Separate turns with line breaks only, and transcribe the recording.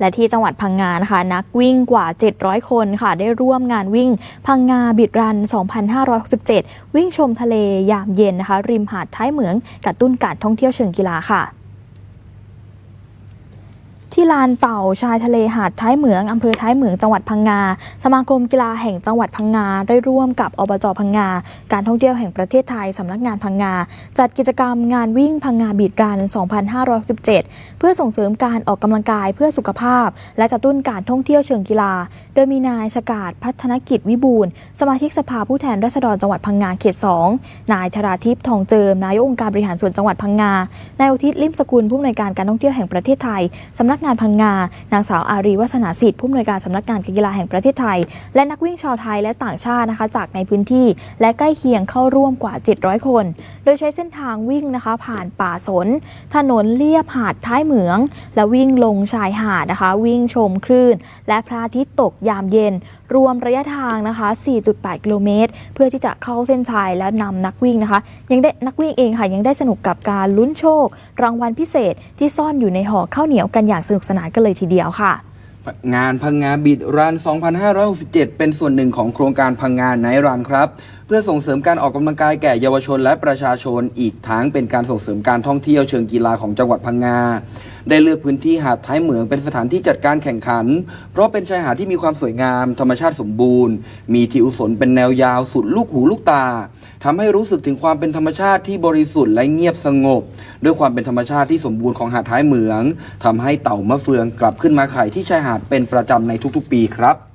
และที่จังหวัดพังงานะคะ นักวิ่งกว่า 700 คนค่ะ ได้ร่วมงานวิ่ง พังงาบิดรัน 2567 วิ่งชมทะเลยามเย็นนะคะ ริมหาดท้ายเหมืองกระตุ้นการท่องเที่ยวเชิงกีฬาค่ะ ที่ลานเต่าชายทะเลหาดท้ายเหมืองอำเภอท้ายเหมืองจังหวัดพังงา สมาคมกีฬาแห่งจังหวัดพังงาได้ร่วมกับอบจพังงา การท่องเที่ยวแห่งประเทศไทยสำนักงานพังงา จัดกิจกรรมงานวิ่งพังงาบีดรัน 2517 เพื่อส่งเสริมการออกกำลังกายเพื่อสุขภาพ และกระตุ้นการท่องเที่ยวเชิงกีฬา โดยมีนายชกาดพัฒนกิจวิบูลสมาชิกสภาผู้แทนราษฎรจังหวัดพังงาเขต 2 นายชราทิพย์ทองเจิมนายกองค์การบริหารส่วนจังหวัดพังงานายอุทิศลิมสกุลผู้อำนวยการการท่องเที่ยวแห่งประเทศไทยสำนักงานพังงา นางสาวอารีวัฒนาสิทธิ์ผู้อำนวยการสำนักงานกีฬาแห่งประเทศไทย และนักวิ่งชาวไทยและต่างชาตินะคะ จากในพื้นที่ และใกล้เคียงเข้าร่วมกว่า 700 คน โดยใช้เส้นทางวิ่งนะคะ ผ่านป่าสน ถนนเลียบหาดท้ายเหมือง และวิ่งลงชายหาดนะคะ วิ่งชมคลื่น และพระอาทิตย์ตกยามเย็น รวมระยะทางนะคะ 4.8 กิโลเมตร เพื่อที่จะเข้าเส้นชัยและนำนักวิ่งนะคะ ยังได้นักวิ่งเองค่ะยังได้สนุกกับการลุ้นโชค รางวัลพิเศษที่ซ่อนอยู่ในห่อข้าวเหนียวกันอย่างสนุกสนานกันเลยทีเดียวค่ะ
งานพังงาบิดรัน 2567 เป็นส่วนหนึ่งของโครงการพังงานไนรันครับ เพื่อส่งเสริมการออกกำลังกายแก่เยาวชนและประชาชนอีกทั้งเป็นการส่งเสริมการท่องเที่ยวเชิงกีฬาของจังหวัดพังงาได้เลือกพื้นที่หาดท้ายเหมืองเป็นสถานที่จัดการแข่งขัน เพราะเป็นชายหาดที่มีความสวยงาม ธรรมชาติสมบูรณ์ มีทิวสนเป็นแนวยาวสุดลูกหูลูกตาทำให้รู้สึกถึงความเป็นธรรมชาติที่บริสุทธิ์และเงียบสงบ ด้วยความเป็นธรรมชาติที่สมบูรณ์ของหาดท้ายเหมืองทำให้เต่ามะเฟืองกลับขึ้นมาไข่ที่ชายหาดเป็นประจำในทุกๆ ปีครับ